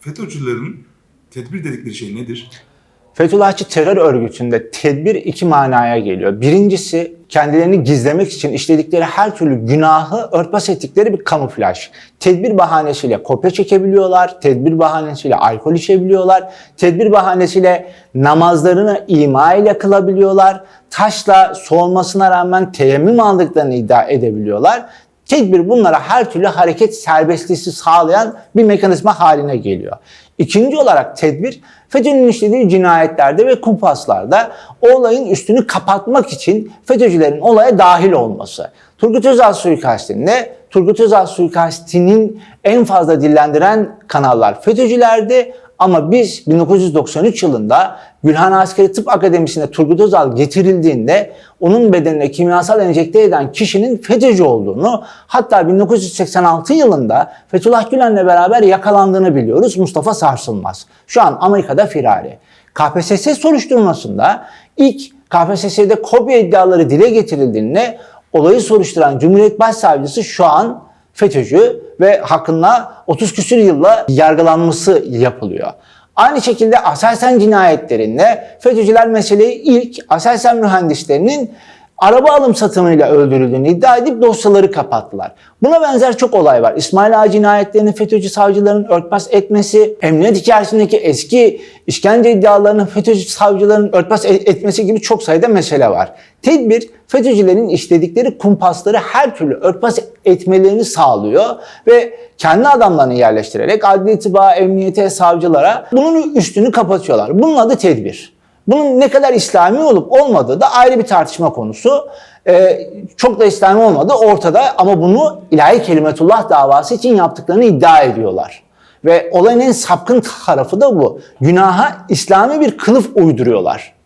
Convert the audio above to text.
FETÖ'cülerin tedbir dedikleri şey nedir? Fethullahçı terör örgütünde tedbir iki manaya geliyor. Birincisi kendilerini gizlemek için işledikleri her türlü günahı örtbas ettikleri bir kamuflaj. Tedbir bahanesiyle kopya çekebiliyorlar, tedbir bahanesiyle alkol içebiliyorlar, tedbir bahanesiyle namazlarını ima ile kılabiliyorlar, taşla soğunmasına rağmen teyemmüm aldıklarını iddia edebiliyorlar. Tedbir bunlara her türlü hareket serbestliği sağlayan bir mekanizma haline geliyor. İkinci olarak tedbir FETÖ'nün işlediği cinayetlerde ve kumpaslarda olayın üstünü kapatmak için FETÖ'cülerin olaya dahil olması. Turgut Özal suikastinde Turgut Özal suikastinin en fazla dillendiren kanallar FETÖ'cülerdi ama biz 1993 yılında Gülhane Askeri Tıp Akademisi'ne Turgut Özal getirildiğinde onun bedenine kimyasal enjekte eden kişinin FETÖ'cü olduğunu hatta 1986 yılında Fethullah Gülen'le beraber yakalandığını biliyoruz Mustafa Sarsılmaz. Şu an Amerika'da firari. KPSS soruşturmasında ilk KPSS'de kopya iddiaları dile getirildiğinde olayı soruşturan Cumhuriyet Başsavcısı şu an FETÖ'cü ve hakkında 30 küsür yılla yargılanması yapılıyor. Aynı şekilde Aselsan cinayetlerinde FETÖ'cüler meseleyi ilk Aselsan mühendislerinin araba alım satımıyla öldürüldüğünü iddia edip dosyaları kapattılar. Buna benzer çok olay var. İsmail Ağa cinayetlerini FETÖ'cü savcıların örtbas etmesi, emniyet içerisindeki eski işkence iddialarını FETÖ'cü savcıların örtbas e- etmesi gibi çok sayıda mesele var. Tedbir FETÖ'cülerin işledikleri kumpasları her türlü örtbas etmelerini sağlıyor ve kendi adamlarını yerleştirerek adli itiba, emniyete, savcılara bunun üstünü kapatıyorlar. Bunun adı tedbir. Bunun ne kadar İslami olup olmadığı da ayrı bir tartışma konusu. Ee, çok da İslami olmadığı ortada ama bunu ilahi kelimetullah davası için yaptıklarını iddia ediyorlar. Ve olayın en sapkın tarafı da bu. Günaha İslami bir kılıf uyduruyorlar.